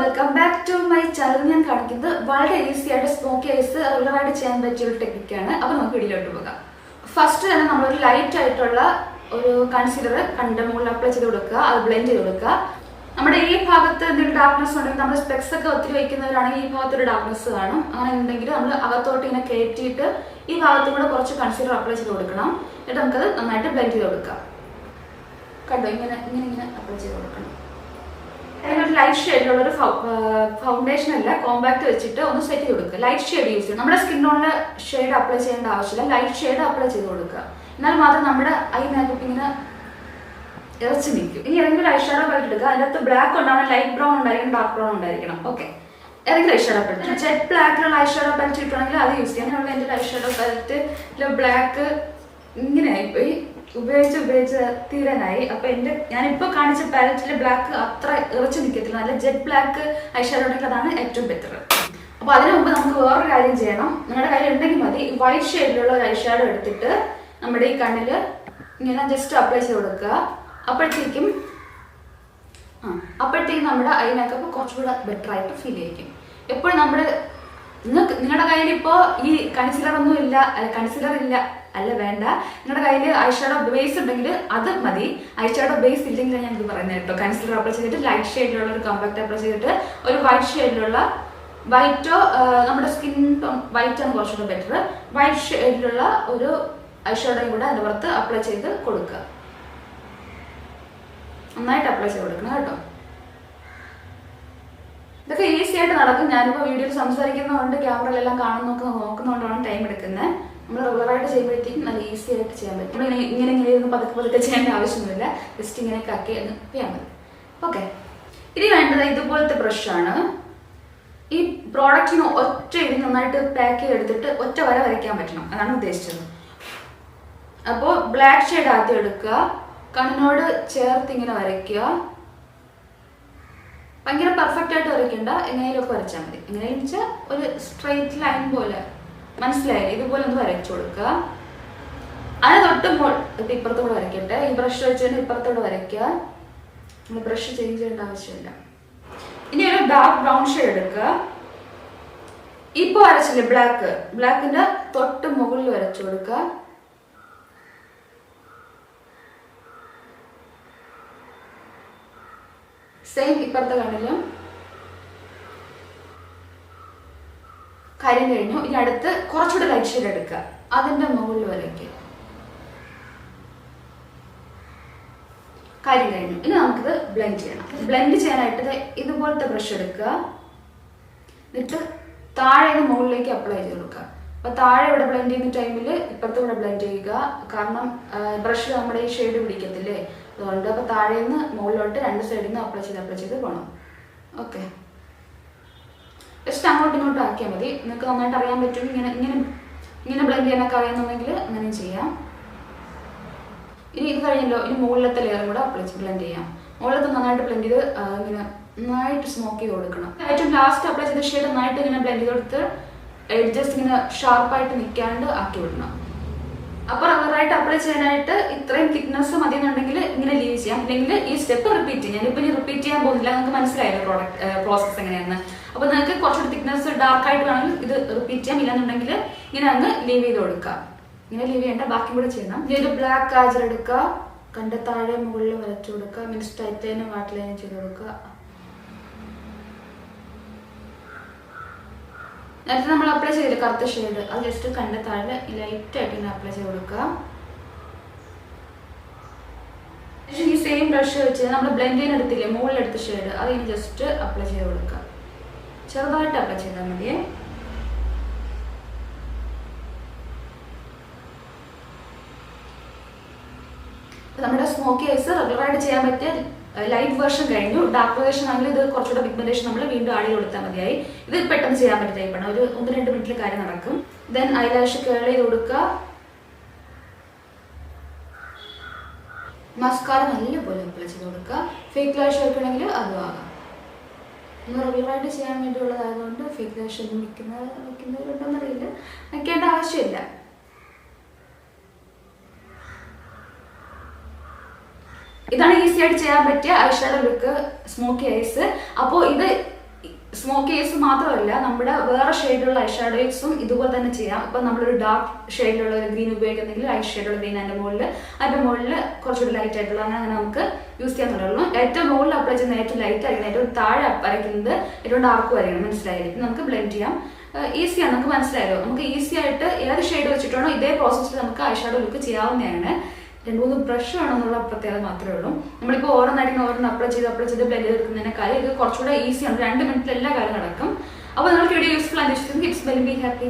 Welcome back to my channel ഞാൻ കാണിക്കുന്നത് വളരെ ഈസി ആയിട്ട് സ്മോക്കി ഐസ് റെഗുലറായിട്ട് ചെയ്യാൻ പറ്റിയ ഒരു ടെക്നിക്കാണ് അപ്പോൾ നമുക്ക് ഇടിയിലോട്ട് പോകാം. ഫസ്റ്റ് തന്നെ നമ്മളൊരു ലൈറ്റ് ആയിട്ടുള്ള ഒരു കൺസീലർ കണ്ട മുകളിൽ അപ്ലൈ ചെയ്ത് കൊടുക്കുക. അത് ബ്ലെൻഡ് ചെയ്ത് കൊടുക്കുക. നമ്മുടെ ഈ ഭാഗത്ത് എന്തെങ്കിലും ഡാർക്ക്നെസ് ഉണ്ടെങ്കിൽ നമ്മുടെ സ്പെക്സ് ഒക്കെ ഒത്തിരി വയ്ക്കുന്നവരാണെങ്കിൽ ഈ ഭാഗത്ത് ഒരു ഡാർക്ക്നെസ് കാണും. അങ്ങനെ ഉണ്ടെങ്കിൽ നമ്മൾ അകത്തോട്ട് ഇങ്ങനെ കയറ്റിയിട്ട് ഈ ഭാഗത്തും കൂടെ കുറച്ച് കൺസീലർ അപ്ലൈ ചെയ്ത് കൊടുക്കണം. എന്നിട്ട് നമുക്കത് നന്നായിട്ട് ബ്ലെൻഡ് ചെയ്ത് കൊടുക്കാം. കണ്ടോ? ഇങ്ങനെ ഇങ്ങനെ ഇങ്ങനെ അപ്ലൈ ചെയ്ത് കൊടുക്കണം. അതിനൊരു ലൈറ്റ് ഷെയ്ഡിലുള്ള ഒരു ഫൗണ്ടേഷൻ അല്ല കോമ്പാക്ട് വെച്ചിട്ട് ഒന്ന് സെറ്റ് ചെയ്ത് കൊടുക്കുക. ലൈറ്റ് ഷെയ്ഡ് യൂസ് ചെയ്യും നമ്മുടെ സ്കിന്നോണിൽ ഷെയ്ഡ് അപ്ലൈ ചെയ്യേണ്ട ആവശ്യമില്ല. ലൈറ്റ് ഷെയ്ഡ് അപ്ലൈ ചെയ്ത് കൊടുക്കുക. എന്നാൽ മാത്രം നമ്മുടെ ഐ മേക്കപ്പ് ഇങ്ങനെ ഇറച്ചി നിൽക്കും. ഇനി ഏതെങ്കിലും ഐ ഷാഡോ പോയിട്ട് എടുക്കുക അതിനകത്ത് ബ്ലാക്ക് ഉണ്ടാവണം ലൈറ്റ് ബ്രൗൺ ഉണ്ടായിരിക്കണം ഡാർക്ക് ബ്രൗൺ ഉണ്ടായിരിക്കണം. ഓക്കെ ഏതെങ്കിലും ഐ ഷാഡോ പാലറ്റ് ജെറ്റ് ബ്ലാക്കിലുള്ള ഐ ഷാഡോ പാലറ്റ് കിട്ടുവാണെങ്കിൽ അത് യൂസ് ചെയ്യാം. അങ്ങനെയുള്ള എന്റെ ഐ ഷാഡോ പാലറ്റ് ബ്ലാക്ക് ഇങ്ങനെ ആയിപ്പോയി. ഉപയോഗിച്ച് ഉപയോഗിച്ച് തീരാനായി. അപ്പൊ എന്റെ ഞാനിപ്പോ കാണിച്ച പാലറ്റിലെ ബ്ലാക്ക് അത്ര ഇറച്ചു നിൽക്കത്തില്ല നല്ല ജെറ്റ് ബ്ലാക്ക് ഐ ഷാഡോ ഉണ്ടെങ്കിൽ അതാണ് ഏറ്റവും ബെറ്റർ അപ്പൊ അതിനു മുമ്പ് നമുക്ക് വേറൊരു കാര്യം ചെയ്യണം. നിങ്ങളുടെ കയ്യിൽ ഉണ്ടെങ്കിൽ മതി. വൈറ്റ് ഷെയ്ഡിലുള്ള ഒരു ഐ ഷാഡോ എടുത്തിട്ട് നമ്മുടെ ഈ കണ്ണിൽ ഇങ്ങനെ ജസ്റ്റ് അപ്ലൈ ചെയ്ത് കൊടുക്കുക. അപ്പോഴത്തേക്കും ആ അപ്പോഴത്തേക്കും നമ്മുടെ ഐ മേക്കപ്പ് കുറച്ചുകൂടെ ബെറ്റർ ആയിട്ട് ഫീൽ ചെയ്യും. എപ്പോഴും നമ്മുടെ നിങ്ങൾക്ക് നിങ്ങളുടെ കയ്യിൽ ഇപ്പോൾ ഈ കൺസിലർ ഒന്നും ഇല്ല കൺസിലർ ഇല്ല അല്ല വേണ്ട. നിങ്ങളുടെ കയ്യിൽ ഐഷാഡോ ബേസ് ഉണ്ടെങ്കിൽ അത് മതി. ഐഷാഡോ ബേസ് ഇല്ലെങ്കിൽ ഞാൻ ഇത് പറയുന്നത് കേട്ടോ. കൺസിലർ അപ്ലൈ ചെയ്തിട്ട് ലൈറ്റ് ഷെയ്ഡിലുള്ള ഒരു കോമ്പാക്ട് അപ്ലൈ ചെയ്തിട്ട് ഒരു വൈറ്റ് ഷെയ്ഡിലുള്ള വൈറ്റോ നമ്മുടെ സ്കിൻ ടോൺ വൈറ്റ് ആണ് കുറച്ചുകൂടെ ബെറ്റർ വൈറ്റ് ഷെയ്ഡിലുള്ള ഒരു ഐഷാഡോയും കൂടെ അതിന്റെ പുറത്ത് അപ്ലൈ ചെയ്ത് കൊടുക്കുക. നന്നായിട്ട് അപ്ലൈ ചെയ്ത് കൊടുക്കണം കേട്ടോ. ഇതൊക്കെ ഈസി ആയിട്ട് നടക്കും. ഞാനിപ്പോൾ വീഡിയോയിൽ സംസാരിക്കുന്നതുകൊണ്ട് ക്യാമറയിലെല്ലാം കാണുന്നൊക്കെ നോക്കുന്നതുകൊണ്ടാണ് ടൈം എടുക്കുന്നത്. നമ്മൾ റെഗുലറായിട്ട് ചെയ്യുമ്പോഴത്തേക്കും നല്ല ഈസി ആയിട്ട് ചെയ്യാൻ പറ്റും. നമ്മൾ ഇങ്ങനെ ഇങ്ങനെ ഇങ്ങനെ ഇരുന്ന് പതുക്കെ പതുക്കെ ചെയ്യേണ്ട ആവശ്യമൊന്നുമില്ല. ജസ്റ്റ് ഇങ്ങനെ കക്കി എന്ന് ചെയ്യാൻ മതി. ഓക്കെ ഇനി വേണ്ടത് ഇതുപോലത്തെ ബ്രഷാണ് ഈ പ്രോഡക്റ്റിന് ഒറ്റ ഇത് നന്നായിട്ട് പാക്ക് ചെയ്തെടുത്തിട്ട് ഒറ്റ വര വരയ്ക്കാൻ പറ്റണം. അതാണ് ഉദ്ദേശിച്ചത്. അപ്പോൾ ബ്ലാക്ക് ഷെയ്ഡ് ആദ്യം എടുക്കുക. കണ്ണിനോട് ചേർത്ത് ഇങ്ങനെ വരയ്ക്കുക. ഭയങ്കര പെർഫെക്റ്റ് ആയിട്ട് വരയ്ക്കണ്ട. എങ്ങനെയൊക്കെ വരച്ചാൽ മതി. എങ്ങനെയെന്ന് വെച്ചാൽ ഒരു സ്ട്രെയിറ്റ് ലൈൻ പോലെ. മനസ്സിലായില്ലേ? ഇതുപോലെ ഒന്ന് വരച്ചു കൊടുക്കുക. അത് തൊട്ട് ഇപ്പം ഇപ്പുറത്തോടെ വരയ്ക്കട്ടെ. ഈ ബ്രഷ് വെച്ചുകൊണ്ട് ഇപ്പുറത്തോടെ വരയ്ക്കുക. നമ്മൾ ബ്രഷ് ചേഞ്ച് ചെയ്യേണ്ട ആവശ്യമില്ല. ഇനി ഒരു ഡാർക്ക് ബ്രൗൺ ഷെയ്ഡ് എടുക്കുക. ഇപ്പൊ വരച്ചില്ലേ ബ്ലാക്ക് ബ്ലാക്കിന്റെ തൊട്ട് മുകളിൽ വരച്ചു കൊടുക്കുക. സെയിം ഇപ്പുറത്തെ കണ്ണിലും. കാര്യം കഴിഞ്ഞു. ഇനി അടുത്ത് കുറച്ചുകൂടെ ലൈറ്റ് ഷെയ്ഡ് എടുക്കുക. അതിന്റെ മുകളിൽ വരയ്ക്കുക കാര്യം കഴിഞ്ഞു. ഇനി നമുക്കിത് ബ്ലെൻഡ് ചെയ്യണം. ബ്ലെൻഡ് ചെയ്യാനായിട്ട് ഇതുപോലത്തെ ബ്രഷ് എടുക്കുക. എന്നിട്ട് താഴെ നിന്ന് മുകളിലേക്ക് അപ്ലൈ ചെയ്ത് കൊടുക്കുക. അപ്പൊ താഴെ ഇവിടെ ബ്ലെൻഡ് ചെയ്യുന്ന ടൈമിൽ ഇപ്പുറത്തെ ഇവിടെ ബ്ലെൻഡ് ചെയ്യുക. കാരണം ബ്രഷ് നമ്മുടെ ഈ ഷെയ്ഡ് പിടിക്കത്തില്ലേ? അതുകൊണ്ട് അപ്പൊ താഴെ നിന്ന് മുകളിലോട്ട് രണ്ട് സൈഡിൽ നിന്ന് അപ്ലൈ ചെയ്ത് അപ്ലൈ ചെയ്ത് പോകണം ഓക്കെ ജസ്റ്റ് അങ്ങോട്ടും ഇങ്ങോട്ടും ആക്കിയാൽ മതി. നിങ്ങൾക്ക് നന്നായിട്ട് അറിയാൻ പറ്റും. ഇങ്ങനെ ഇങ്ങനെ ഇങ്ങനെ ബ്ലെൻഡ് ചെയ്യാനൊക്കെ അറിയാമെന്നുണ്ടെങ്കിൽ അങ്ങനെ ചെയ്യാം. ഇനി ഇത് കഴിഞ്ഞല്ലോ ഇനി മുകളിലത്തെ ലെയറും കൂടെ ബ്ലെൻഡ് ചെയ്യാം. മുകളിലത്തെ നന്നായിട്ട് ബ്ലെൻഡ് ചെയ്ത് ഇങ്ങനെ നന്നായിട്ട് സ്മോക്ക് ചെയ്ത് കൊടുക്കണം. ഏറ്റവും ലാസ്റ്റ് അപ്ലൈ ചെയ്ത ഷെയ്ഡ് നന്നായിട്ട് ഇങ്ങനെ ബ്ലെൻഡ് ചെയ്ത് കൊടുത്ത് ജസ്റ്റ് ഇങ്ങനെ ഷാർപ്പായിട്ട് നിൽക്കാണ്ട് ആക്കി വിടണം. അപ്പൊ റബ്ബറായിട്ട് അപ്ലൈ ചെയ്യാനായിട്ട് ഇത്രയും തിക്നെസ് മതി എന്നുണ്ടെങ്കിൽ ഇങ്ങനെ ലീവ് ചെയ്യാം. അല്ലെങ്കിൽ ഈ സ്റ്റെപ്പ് റിപ്പീറ്റ് ചെയ്യാം. ഞാനിപ്പോൾ ഇനി റിപ്പീറ്റ് ചെയ്യാൻ പോകുന്നില്ല. നിങ്ങൾക്ക് മനസ്സിലായല്ലോ പ്രോഡക്റ്റ് പ്രോസസ്സ് എങ്ങനെയാണെന്ന്. അപ്പോൾ നിങ്ങൾക്ക് കുറച്ചുകൂടി തിക്നെസ് ഡാർക്ക് ആയിട്ട് വേണമെങ്കിൽ ഇത് റിപ്പീറ്റ് ചെയ്യാം ഇല്ലാന്നുണ്ടെങ്കിൽ ഇങ്ങനെ അങ്ങ് ലീവ് ചെയ്ത് കൊടുക്കുക. ഇങ്ങനെ ലീവ് ചെയ്യേണ്ട ബാക്കി കൂടെ ചെയ്യണം. ഒരു ബ്ലാക്ക് കാജർ എടുക്കുക. കണ്ട താഴെ മുകളിൽ വരച്ചു കൊടുക്കുക. മീൻസ് ടൈറ്റ് ലൈനും വാട്ട് ലൈനും ചെയ്ത് കൊടുക്കുക. നേരത്തെ നമ്മൾ അപ്ലൈ ചെയ്തില്ല? കറുത്ത ഷെയ്ഡ് അത് ജസ്റ്റ് കണ്ട താഴെ ലൈറ്റ് ആയിട്ട് ഇങ്ങനെ അപ്ലൈ ചെയ്ത് കൊടുക്കുക. ഈ സെയിം ബ്രഷ് വെച്ച് നമ്മൾ ബ്ലെൻഡ് ചെയ്യാൻ എടുത്തില്ലേ? മുകളിലെടുത്ത ഷെയ്ഡ് അത് ഇനി ജസ്റ്റ് അപ്ലൈ ചെയ്ത് കൊടുക്കുക. ചെറുതായിട്ട് അപ്ലൈ ചെയ്താൽ മതിയേ. നമ്മുടെ സ്മോക്കി ഐസ് റെഗുലറായിട്ട് ചെയ്യാൻ പറ്റിയ ലൈറ്റ് വേർഷൻ കഴിഞ്ഞു. ഡാർക്ക് വേർഷൻ ആണെങ്കിൽ ഇത് കുറച്ചുകൂടെ പിഗ്മെന്റേഷൻ നമ്മൾ വീണ്ടും ആടി കൊടുത്താൽ മതിയായി. ഇത് പെട്ടെന്ന് ചെയ്യാൻ പറ്റിയ ടൈപ്പാണ് ഒരു ഒന്ന് രണ്ട് മിനിറ്റിൽ കാര്യം നടക്കും. ദെൻ ഐലാഷ് കേൾ ചെയ്ത് കൊടുക്കുക. മസ്കാര നല്ലപോലെ അപ്ലൈ ചെയ്ത് കൊടുക്കുക. ഫേക്ക് ലാഷ് വെക്കണമെങ്കിൽ അതും ആകാം. ഒന്ന് റെഗുലറായിട്ട് ചെയ്യാൻ വേണ്ടിയുള്ളതായതുകൊണ്ട് ഫേക്ക് ലാഷ് ഒന്നും വെക്കുന്ന വെക്കുന്നവരുണ്ടോന്ന് അറിയില്ല വെക്കേണ്ട ആവശ്യമില്ല. ഇതാണ് ഈസി ആയിട്ട് ചെയ്യാൻ പറ്റിയ ഐഷാഡോ ലുക്ക് സ്മോക്കി ഐസ് അപ്പോൾ ഇത് സ്മോക്കി ഐസ് മാത്രമല്ല നമ്മുടെ വേറെ ഷെയ്ഡുള്ള ഐ ഷാഡോയ്സും ഇതുപോലെ തന്നെ ചെയ്യാം. ഇപ്പം നമ്മളൊരു ഡാർക്ക് ഷെയ്ഡിലുള്ള ഗ്രീൻ ഉപയോഗിക്കുന്നെങ്കിൽ ഐ ഷെയ്ഡുള്ള ഗ്രീൻ അതിന്റെ മുകളിൽ അതിന്റെ മുകളിൽ കുറച്ചുകൂടി ലൈറ്റ് ആയിട്ടുള്ള അങ്ങനെ നമുക്ക് യൂസ് ചെയ്യാൻ തുടങ്ങുന്നു. ഏറ്റവും മുകളിൽ അപ്ലൈ ചെയ്യുന്ന ഏറ്റവും ലൈറ്റ് ആയിരിക്കണം ഏറ്റവും താഴെ വരയ്ക്കുന്നത് ഏറ്റവും ഡാർക്ക് വരയ്ക്കണം മനസ്സിലായിരിക്കും നമുക്ക് ബ്ലെൻഡ് ചെയ്യാം. ഈസിയാണ് നമുക്ക് മനസ്സിലായല്ലോ? നമുക്ക് ഈസി ആയിട്ട് ഏത് ഷെയ്ഡ് വെച്ചിട്ടാണോ ഇതേ പ്രോസസ്സിൽ നമുക്ക് ഐ ഷാഡോ ലുക്ക് ചെയ്യാവുന്നതാണ്. രണ്ട് മൂന്ന് ബ്രഷ് വേണമെന്നുള്ള പ്രത്യേകത മാത്രമേ ഉള്ളൂ. നമ്മളിപ്പോൾ ഓരോന്നായിട്ട് ഓരോന്ന് അപ്ലൈ ചെയ്ത് അപ്ലൈ ചെയ്ത് ബ്ലെൻഡ് ചെയ്തെടുക്കുന്നതിനേക്കാൾ ഇത് കുറച്ചുകൂടെ ഈസിയാണ് രണ്ട് മിനിറ്റിൽ എല്ലാ കാര്യം നടക്കും. അപ്പോൾ നിങ്ങൾക്ക് വീഡിയോ യൂസ്ഫുൾ വിശ്വസിക്കുന്നു. It's very be happy